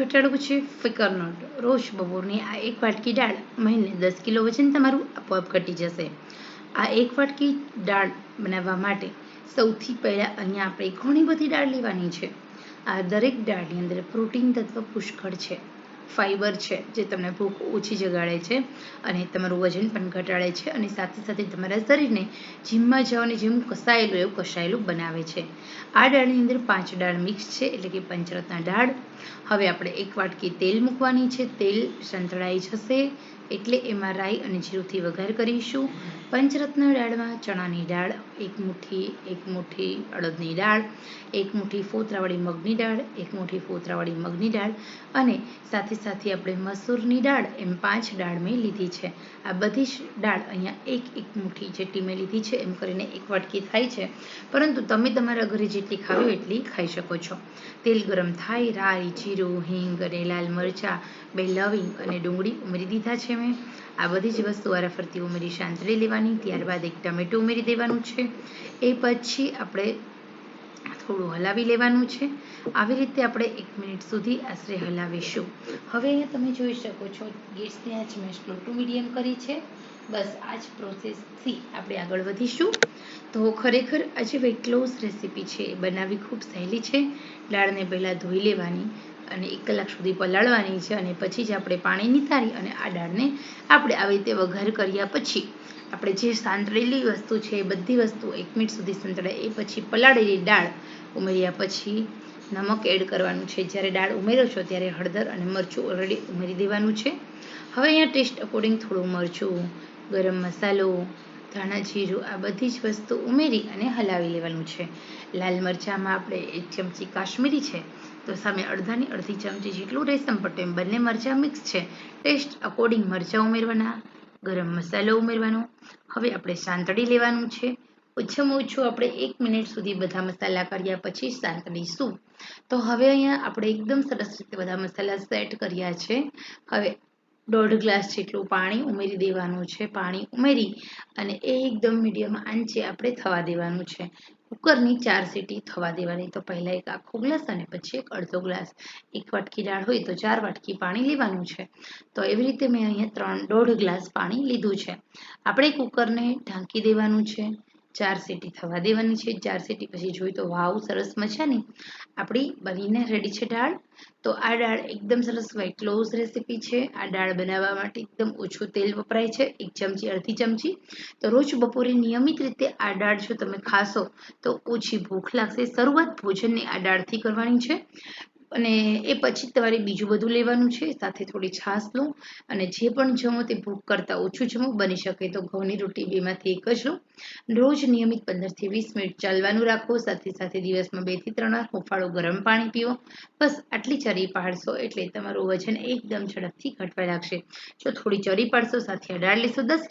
ઘટાડવું છે? ફિકર નોટ. રોજ બપોરની આ એક વાટકી દાળ મહિને દસ કિલો વજન તમારું આપોઆપ ઘટી જશે. આ એક વાટકી દાળ બનાવવા માટે સૌથી પહેલાં અહીંયા આપણે ઘણી બધી દાળ લેવાની છે. આ દરેક દાળની અંદર પ્રોટીન તત્વ પુષ્કળ છે. ફાઈબર છે, જે તમને ભૂખ ઓછી જગાડે છે અને તમારું વજન પણ ઘટાડે છે અને સાથે સાથે તમારા શરીરને જીમમાં જવાની જેમ કસાયેલું એવું કસાયેલું બનાવે છે. આ દાળની અંદર પાંચ દાળ મિક્સ છે, એટલે કે પંચરત્ન દાળ. હવે આપણે એક વાટકી તેલ મૂકવાની છે, તેલ સંતળાઈ જશે. એટલે એમાં રાઈ અને જીરુંથી વઘાર કરીશું. પંચરત્ન દાળમાં ચણાની દાળ એક મુઠ્ઠી એક મુઠ્ઠી અડદની દાળ એક મુઠ્ઠી ફોતરાવાળી મગની દાળ એક મુઠ્ઠી ફોતરાવાળી મગની દાળ અને સાથે સાથે આપણે મસૂરની દાળ એમ પાંચ દાળ મેં લીધી છે. આ બધી જ દાળ અહીંયા એક એક મુઠ્ઠી જેટલી મેં લીધી છે એમ કરીને એક વાટકી થાય છે. પરંતુ તમે તમારા ઘરે જેટલી ખાવી એટલી ખાઈ શકો છો. તેલ ગરમ થાય, રાઈ, જીરું, હિંગ અને લાલ મરચાં બે લવિંગ અને ડુંગળી ઉમેરી દીધા છે. મેં આ બધી જ વસ્તુ વારાફરતી ઉમેરી સાંતળી લેવાની, ત્યારબાદ એક ટમેટું ઉમેરી દેવાનું છે. એ પછી આપણે થોડું હલાવી લેવાનું છે. આવી રીતે આપણે એક મિનિટ સુધી આશરે હલાવીશું. હવે અહીંયા તમે જોઈ શકો છો, ગેસની આંચ મેં સ્લો ટુ મીડિયમ કરી છે. બસ આ જ પ્રોસેસથી આપણે આગળ વધીશું. તો ખરેખર આજે વેટ લોસ રેસીપી છે. બનાવવી ખૂબ સહેલી છે. દાળને પહેલાં ધોઈ લેવાની અને એક કલાક સુધી પલાળવાની છે અને પછી જ આપણે પાણી નિતારી અને આ દાળને આપણે આવી રીતે વઘાર કર્યા પછી આપણે જે સાંતળેલી વસ્તુ છે, એ બધી વસ્તુ એક મિનિટ સુધી સંતળાય, એ પછી પલાળેલી દાળ ઉમેર્યા પછી નમક એડ કરવાનું છે. જ્યારે દાળ ઉમેરો છો, ત્યારે હળદર અને મરચું ઓલરેડી ઉમેરી દેવાનું છે. હવે અહીંયા ટેસ્ટ અકોર્ડિંગ થોડું મરચું, ગરમ મસાલો ધાણા, જીરું, આ બધી જ વસ્તુ ઉમેરી અને હલાવી લેવાનું છે. લાલ મરચાંમાં આપણે એક ચમચી કાશ્મીરી છે, તો સામે અડધાની અડધી ચમચી જેટલું રેશમ પટ્ટો બંને મરચાં મિક્સ છે. ટેસ્ટ અકોર્ડિંગ મરચાં ઉમેરવાના, ગરમ મસાલો ઉમેરવાનો. હવે આપણે સાંતળી લેવાનું છે. ઓછામાં ઓછું આપણે એક મિનિટ સુધી બધા મસાલા કર્યા પછી સાંતળીશું. તો હવે અહીંયા આપણે એકદમ સરસ રીતે બધા મસાલા સેટ કર્યા છે. હવે દોઢ ગ્લાસ જેટલું પાણી ઉમેરી દેવાનું છે. પાણી ઉમેરી અને એ એકદમ મીડિયમ આંચે આપણે થવા દેવાનું છે. કુકરની ચાર સીટી થવા દેવાની. તો પહેલાં એક આખો ગ્લાસ અને પછી એક અડધો ગ્લાસ. એક વાટકી દાળ હોય તો ચાર વાટકી પાણી લેવાનું છે. તો એવી રીતે મેં અહીંયા ત્રણ દોઢ ગ્લાસ પાણી લીધું છે. આપણે કુકરને ઢાંકી દેવાનું છે. ચાર સીટી થવા દેવાની છે. ચાર સીટી પછી જોઈ તો વાવ, સરસ મજાની આપણી બનીને રેડી છે દાળ. તો આ દાળ એકદમ સરસ વાઇટ ક્લોઝ રેસીપી છે. આ દાળ બનાવવા માટે એકદમ ઓછું તેલ વપરાય છે. એક ચમચી, અડધી ચમચી. તો રોજ બપોરે નિયમિત રીતે આ દાળ જો તમે ખાશો તો ઓછી ભૂખ લાગશે. શરૂઆત ભોજનની આ દાળથી કરવાની છે. અને એ પછી તમારે બીજું બધું લેવાનું છે, સાથે થોડી છાશ લો અને જે પણ જમો તે ભૂખ કરતાં ઓછું જમો, બની શકે તો ઘઉંની રોટી બેમાંથી એક જ લો. રોજ નિયમિત પંદરથી વીસ મિનિટ ચાલવાનું રાખો, સાથે સાથે દિવસમાં બેથી ત્રણ વાર ગરમ પાણી પીવો. બસ આટલી ચરી પાડશો એટલે તમારું વજન એકદમ ઝડપથી ઘટવા લાગશે. જો થોડી ચરી પાડશો, સાથે અડાડ લેશો, દસ